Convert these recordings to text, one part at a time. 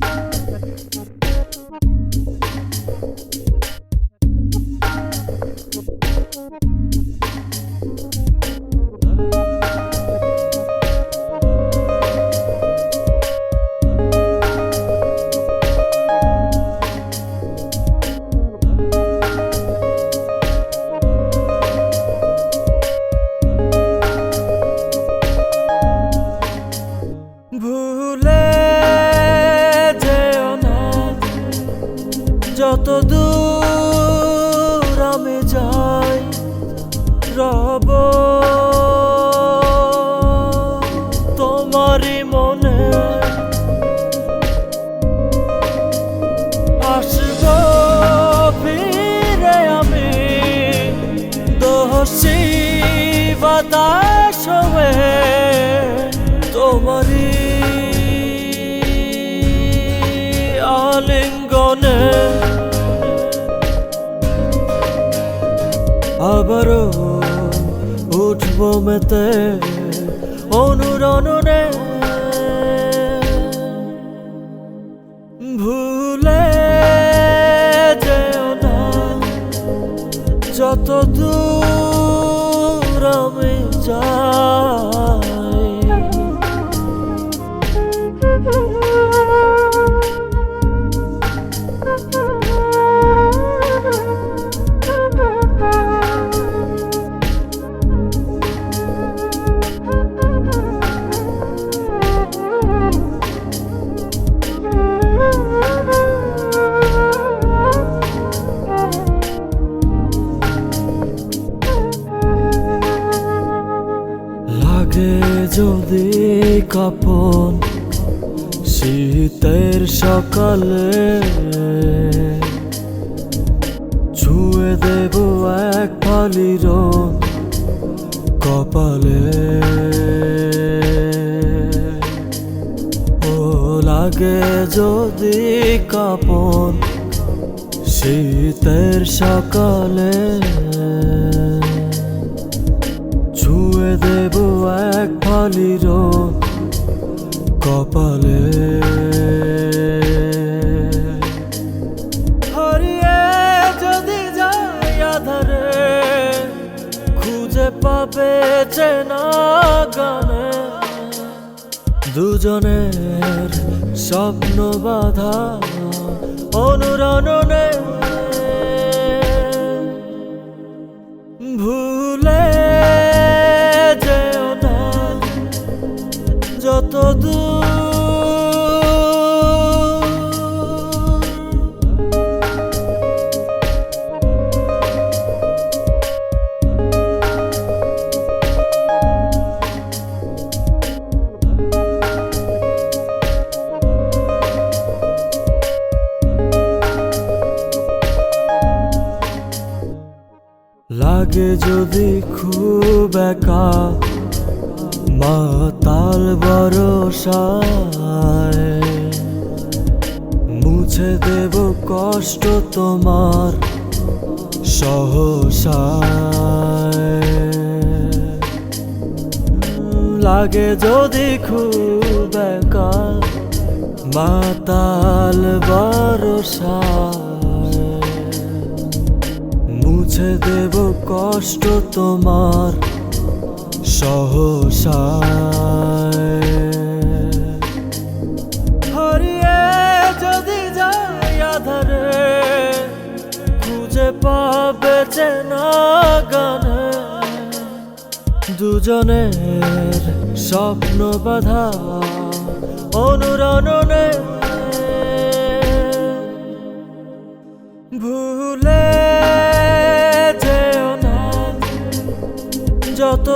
ভুলে রব। তোমারই মনে আসব ফিরে আমি। দোষী বাতাস তোমারই আলিঙ্গনে আবারও উঠব মেতে অনুরণনে ভুলে যেও না। যত দূর কাপন শীতের সকালে ছুঁয়ে দেব এক ফালি কপালে। ও লাগে যদি কাপন শীতের সকালে ছুঁয়ে দেব এক ফালি রোদ কপালে। হারিয়ে যদি যাই আধারে, খুঁজে পাবে চেনা গানে। দুজনের স্বপ্ন বাধা অনুরণনে। ভুলে যেও না যত দূর লাগে যদি খুব একা, মাতাল ভরসায়। মুছে দেব কষ্ট তোমার সহসায়। লাগে যদি খুব একা, মাতাল ভরসায়। মুছে দেব কষ্ট তোমার সহসায় হারিয়ে যদি যাই আধারে, খুঁজে পাবে চেনা গানে। দুজনের স্বপ্ন বাধা অনুরণনে। ভুলে যত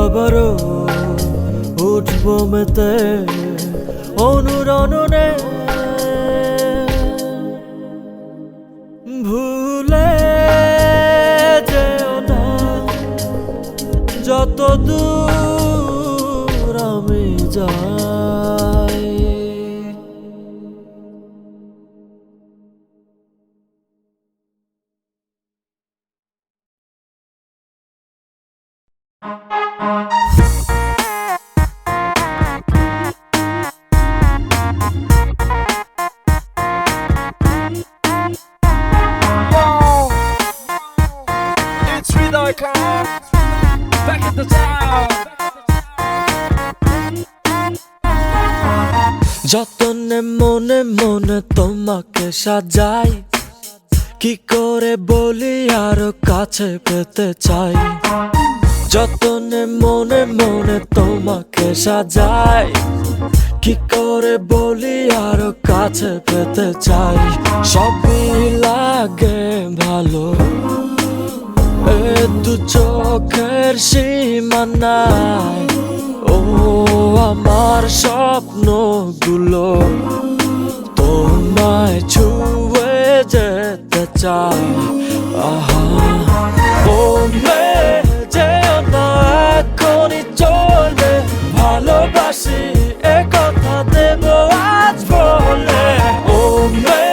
আবারও উঠব মেতে অনুরণনে ভুলে যেও না যত দূর আমি যাই। At the যতনে মনে মনে তোমাকে সাজাই কি করে বলি আরও কাছে পেতে চাই? যতনে মনে মনে তোমাকে সাজাই, কি করে বলি আরও কাছে পেতে চাই? সবই লাগে ভালো। এ দু চোখের সীমানায়, ও আমার স্বপ্নগুলো তোমায় ছুঁয়ে যেতে চাই। আহা ও মে ভালোবাসি এ কথা দেব আজ বলে। ও মে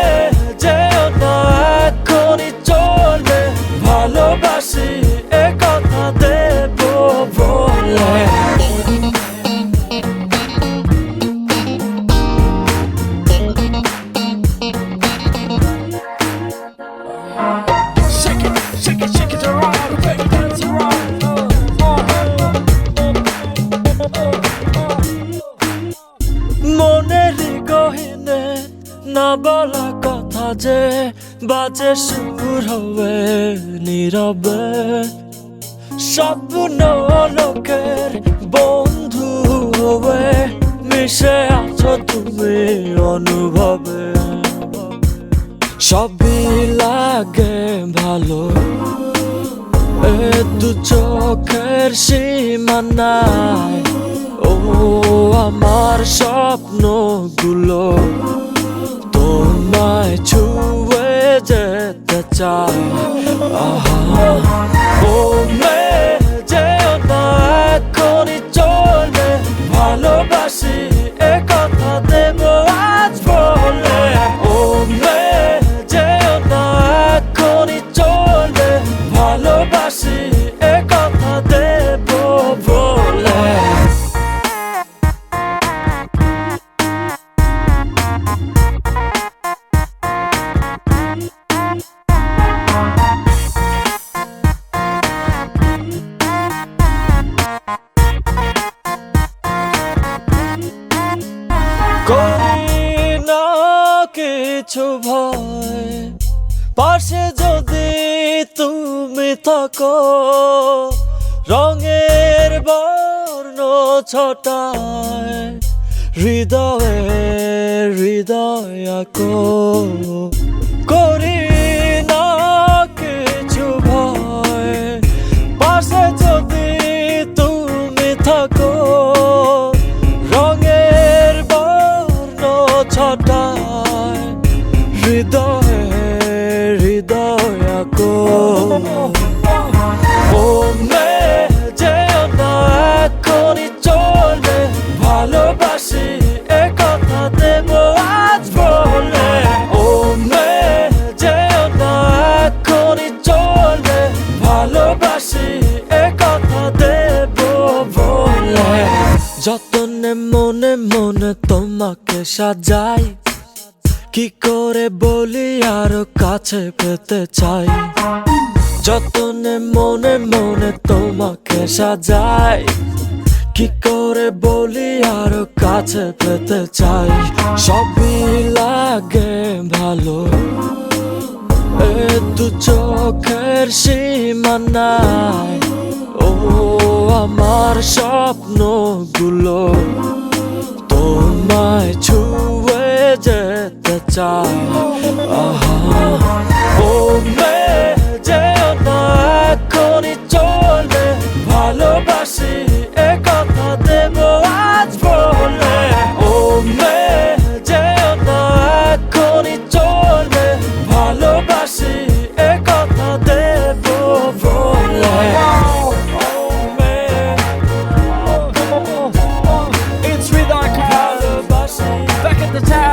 বলা কথা যে বাজে সুর হবে নীরবে। স্বপ্ন লোকের বন্ধু হয়ে মিশে আছো তুমি অনুভবে। সবই লাগে ভালো, এ দু চোখের সীমানায়। ও আমার স্বপ্নগুলো তোমায় ছুঁয়ে যেতে চাই। আহা ও মে যেও না, এখনই চলে। ভালোবাসি এ কথা দেব আজ বলে। ও মে কিছু ভয় পাশে যদি তুমি থাকো রঙের বর্ণ ছটায় হৃদয়ে হৃদয় করি সাজাই। কি করে বলি আরও কাছে পেতে চাই? যতনে মনে মনে তোমাকে সাজাই। কি করে বলি আরও কাছে পেতে চাই? সবই লাগে ভালো। দু চোখের সীমানায়। ও আমার স্বপ্নগুলো। 자 아하 몸에 재어나 거니 the time.